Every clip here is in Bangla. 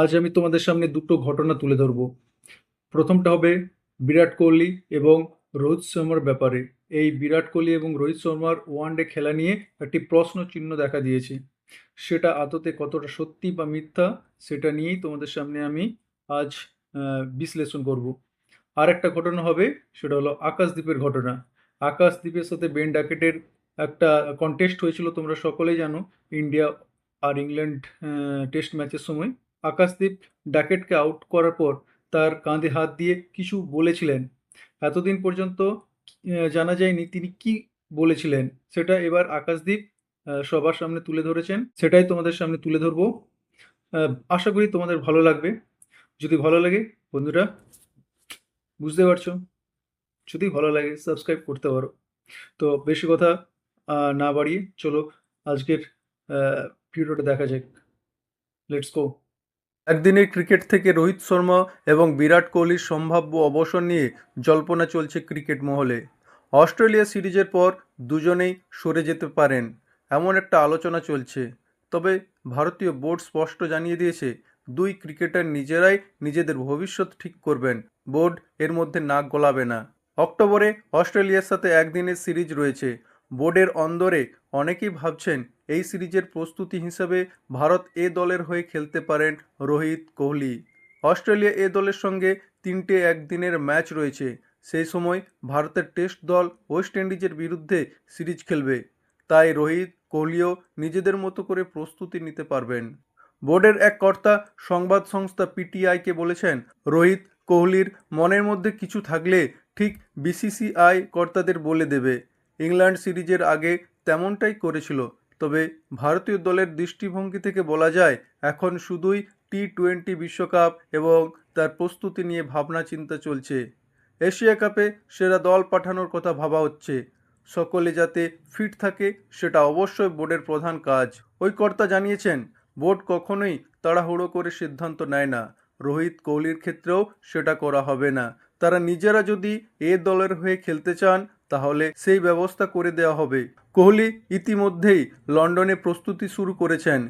আজ আমি তোমাদের সামনে দুটো ঘটনা তুলে ধরব। প্রথমটা হবে বিরাট কোহলি এবং রোহিত শর্মার ব্যাপারে। এই বিরাট কোহলি এবং রোহিত শর্মার ওয়ানডে খেলা নিয়ে একটি প্রশ্ন চিহ্ন দেখা দিয়েছে। সেটা আদতে কতটা সত্যি বা মিথ্যা সেটা নিয়েই তোমাদের সামনে আমি আজ বিশ্লেষণ করব। আর একটা ঘটনা হবে, সেটা হলো আকাশদ্বীপের ঘটনা। আকাশদ্বীপের সাথে বেন ডাকেটের একটা কন্টেস্ট হয়েছিল, তোমরা সকলেই জানো ইন্ডিয়া আর ইংল্যান্ড টেস্ট ম্যাচের সময়। আকাশদীপ ডাকেটকে আউট করার পর তার কাঁধে হাত দিয়ে কিছু বলেছিলেন। এতদিন পর্যন্ত জানা যায়নি তিনি কি বলেছিলেন। সেটা এবার আকাশদীপ সবার সামনে তুলে ধরেছেন। সেটাই তোমাদের সামনে তুলে ধরবো। আশা করি তোমাদের ভালো লাগবে। যদি ভালো লাগে, বন্ধুরা, বুঝতে পারছ, যদি ভালো লাগে সাবস্ক্রাইব করতে পারো। তো বেশি কথা না বাড়িয়ে চলো, আজকের ভিডিওটা দেখা যাক। লেটস গো একদিনের ক্রিকেট থেকে রোহিত শর্মা এবং বিরাট কোহলির সম্ভাব্য অবসর নিয়ে জল্পনা চলছে ক্রিকেট মহলে। অস্ট্রেলিয়া সিরিজের পর দুজনেই সরে যেতে পারেন, এমন একটা আলোচনা চলছে। তবে ভারতীয় বোর্ড স্পষ্ট জানিয়ে দিয়েছে, দুই ক্রিকেটার নিজেরাই নিজেদের ভবিষ্যৎ ঠিক করবেন, বোর্ড এর মধ্যে নাক গলাবে না। অক্টোবরে অস্ট্রেলিয়ার সাথে একদিনের সিরিজ রয়েছে, বোর্ডের অন্দরে অনেকেই ভাবছেন এই সিরিজের প্রস্তুতি হিসেবে ভারত এ দলের হয়ে খেলতে পারেন রোহিত কোহলি। অস্ট্রেলিয়া এ দলের সঙ্গে তিনটে একদিনের ম্যাচ রয়েছে। সেই সময় ভারতের টেস্ট দল ওয়েস্ট ইন্ডিজের বিরুদ্ধে সিরিজ খেলবে। তাই রোহিত কোহলিও নিজেদের মতো করে প্রস্তুতি নিতে পারবেন। বোর্ডের এক কর্তা সংবাদ সংস্থা পিটিআইকে বলেছেন, রোহিত কোহলির মনের মধ্যে কিছু থাকলে ঠিক বিসিসিআই কর্তাদের বলে দেবে। ইংল্যান্ড সিরিজের আগে তেমনটাই করেছিল। তবে ভারতীয় দলের দৃষ্টিভঙ্গি থেকে বলা যায়, এখন শুধুই টি টোয়েন্টি বিশ্বকাপ এবং তার প্রস্তুতি নিয়ে ভাবনা চিন্তা চলছে। এশিয়া কাপে সেরা দল পাঠানোর কথা ভাবা হচ্ছে। সকলে যাতে ফিট থাকে, সেটা অবশ্যই বোর্ডের প্রধান কাজ। ওই কর্তা জানিয়েছেন, বোর্ড কখনোই তাড়াহুড়ো করে সিদ্ধান্ত নেয় না। রোহিত কোহলির ক্ষেত্রেও সেটা করা হবে না। তারা নিজেরা যদি এ দলের হয়ে খেলতে চান তাহলে সেই ব্যবস্থা করে দেওয়া হবে। কোহলি ইতিমধ্যেই লন্ডনে প্রস্তুতি শুরু করেছেন।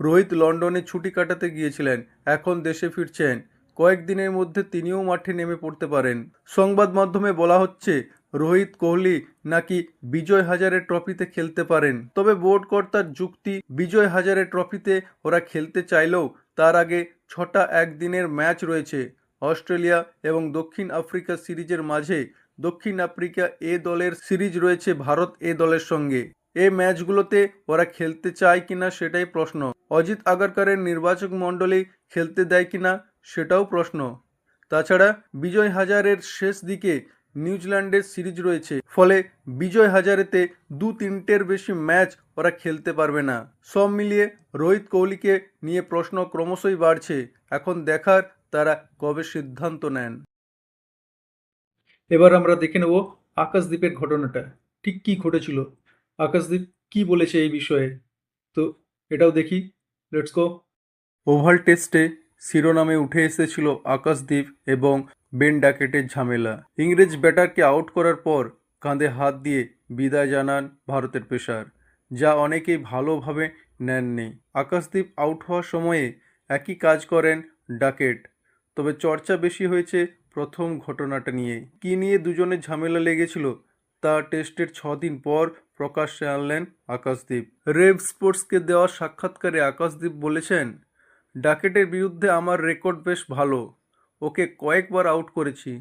রোহিত লন্ডনে ছুটি কাটাতে গিয়েছিলেন, এখন দেশে ফিরছেন। কয়েকদিনের মধ্যে তিনিও মাঠে নেমে পড়তে পারেন। সংবাদ মাধ্যমে বলা হচ্ছে, রোহিত কোহলি নাকি বিজয় হাজারের ট্রফিতে খেলতে পারেন। তবে বোর্ড কর্তার যুক্তি, বিজয় হাজারের ট্রফিতে ওরা খেলতে চাইলেও তার আগে ছটা একদিনের ম্যাচ রয়েছে। অস্ট্রেলিয়া এবং দক্ষিণ আফ্রিকা সিরিজের মাঝে দক্ষিণ আফ্রিকা এ দলের সিরিজ রয়েছে, ভারত এ দলের সঙ্গে। এ ম্যাচগুলোতে ওরা খেলতে চায় কিনা সেটাই প্রশ্ন। অজিত আগারকারের নির্বাচক মণ্ডলী খেলতে দেয় কিনা সেটাও প্রশ্ন। তাছাড়া বিজয় হাজারের শেষ দিকে নিউজিল্যান্ডের সিরিজ রয়েছে, ফলে বিজয় হাজারেতে দু তিনটের বেশি ম্যাচ ওরা খেলতে পারবে না। সব মিলিয়ে রোহিত কোহলিকে নিয়ে প্রশ্ন ক্রমশই বাড়ছে। এখন দেখার তারা কবে সিদ্ধান্ত নেন। এবার আমরা দেখে নেব আকাশদ্বীপের ঘটনাটা। ঠিক কি ঘটেছিল? আকাশদ্বীপ কি বলেছে এই বিষয়ে? তো এটাও দেখি। লেটস গো ওভাল টেস্টে শিরোনামে উঠে এসেছিল আকাশদ্বীপ এবং বেন ডাকেটের ঝামেলা। ইংরেজ ব্যাটারকে আউট করার পর কাঁধে হাত দিয়ে বিদায় জানান ভারতের পেসার, যা অনেকেই ভালোভাবে নেননি। আকাশদ্বীপ আউট হওয়ার সময়ে একই কাজ করেন ডাকেট তবে চর্চা বেশি হয়েছে প্রথম ঘটনাটা নিয়ে। কী নিয়ে দুজনের ঝামেলা লেগেছিল, তা টেস্টের ছ দিন পর প্রকাশ্যে আনলেন আকাশদ্বীপ রেভ স্পোর্টসকে দেওয়া সাক্ষাৎকারে আকাশদ্বীপ বলেছেন, ডাকেটের বিরুদ্ধে আমার রেকর্ড বেশ ভালো, ওকে কয়েকবার আউট করেছি।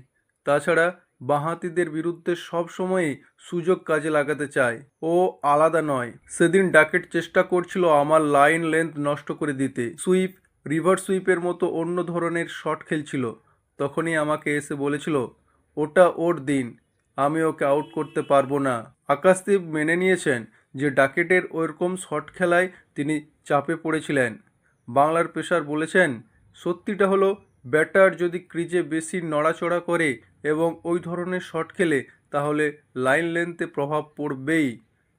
তাছাড়া বাঁহাতিদের বিরুদ্ধে সব সময়ই সুযোগ কাজে লাগাতে চায়। ও আলাদা নয়, সেদিন ডাকেট চেষ্টা করছিল আমার লাইন লেন্থ নষ্ট করে দিতে। সুইপ, রিভার সুইপের মতো অন্য ধরনের শট খেলছিল। তখনই আমাকে এসে বলেছিল, ওটা ওর দিন, আমি ওকে আউট করতে পারব না। আকাশদীপ মেনে নিয়েছেন যে ডাকেটের ওরকম শট খেলায় তিনি চাপে পড়েছিলেন। বাংলার পেশার বলেছেন, সত্যিটা হলো, ব্যাটার যদি ক্রিজে বেশি নড়াচড়া করে এবং ওই ধরনের শট খেলে, তাহলে লাইন লেন্থে প্রভাব পড়বেই।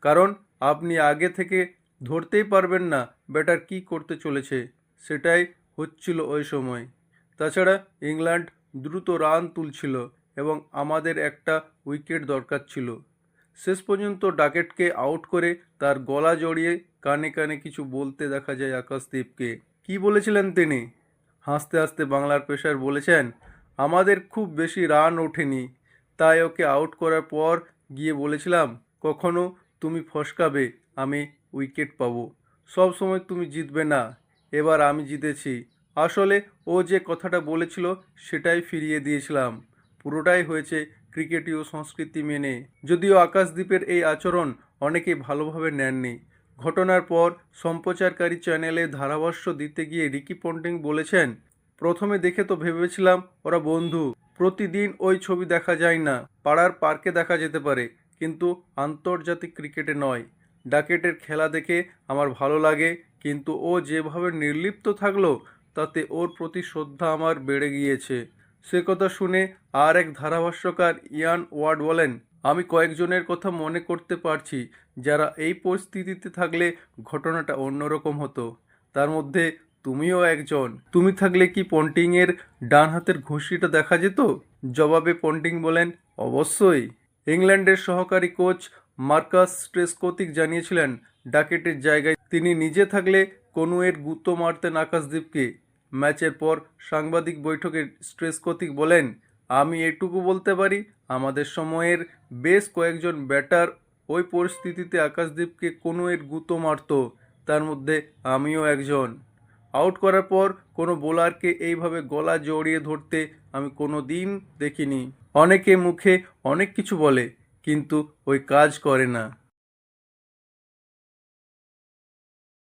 কারণ আপনি আগে থেকে ধরতেই পারবেন না ব্যাটার কি করতে চলেছে। সেটাই হচ্ছিল ওই সময়। তাছাড়া ইংল্যান্ড দ্রুত রান তুলছিল এবং আমাদের একটা উইকেট দরকার ছিল। শেষ পর্যন্ত ডাকেটকে আউট করে তার গলা জড়িয়ে কানে কানে কিছু বলতে দেখা যায় আকাশদীপকে। কি বলেছিলেন তিনি? হাসতে হাসতে বাংলার পেশার বলেছেন, আমাদের খুব বেশি রান ওঠেনি, তাই ওকে আউট করার পর গিয়ে বলেছিলাম, কখনো তুমি ফসকাবে, আমি উইকেট পাবো। সব সময় তুমি জিতবে না, এবার আমি জিতেছি। আসলে ও যে কথাটা বলেছিল সেটাই ফিরিয়ে দিয়েছিলাম। পুরোটাই হয়েছে ক্রিকেটীয় সংস্কৃতি মেনে। যদিও আকাশদ্বীপের এই আচরণ অনেকে ভালোভাবে নেননি। ঘটনার পর সম্প্রচারকারী চ্যানেলে ধারাভাষ্য দিতে গিয়ে রিকি পন্টিং বলেছেন, প্রথমে দেখে তো ভেবেছিলাম ওরা বন্ধু। প্রতিদিন ওই ছবি দেখা যায় না। পাড়ার পার্কে দেখা যেতে পারে, কিন্তু আন্তর্জাতিক ক্রিকেটে নয়। ডাকেটের খেলা দেখে আমার ভালো লাগে, কিন্তু ও যেভাবে নির্লিপ্ত থাকল তাতে ওর প্রতি শ্রদ্ধা আমার বেড়ে গিয়েছে। সে কথা শুনে আর এক ধারাভাষ্যকার ইয়ান ওয়ার্ড বলেন, আমি কয়েকজনের কথা মনে করতে পারছি, যারা এই পরিস্থিতিতে থাকলে ঘটনাটা অন্যরকম হতো। তার মধ্যে তুমিও একজন। তুমি থাকলে কি পন্টিংয়ের ডান হাতের ঘুষিটা দেখা যেত? জবাবে পন্টিং বলেন, অবশ্যই। ইংল্যান্ডের সহকারী কোচ মার্কাস স্ট্রেসকোতিক জানিয়েছিলেন, ডাকেটের জায়গায় তিনি নিজে থাকলে কনুয়ের গুঁতো মারতেন আকাশদ্বীপকে ম্যাচের পর সাংবাদিক বৈঠকে স্ট্রেসকোতিক বলেন, আমি এটুকু বলতে পারি, আমাদের সময়ের বেশ কয়েকজন ব্যাটার ওই পরিস্থিতিতে আকাশদ্বীপকে কোনো এর গুঁতো মারতো, তার মধ্যে আমিও একজন। আউট করার পর কোনো বোলারকে এইভাবে গলা জড়িয়ে ধরতে আমি কোনো দিন দেখিনি। অনেকে মুখে অনেক কিছু বলে, কিন্তু ওই কাজ করে না।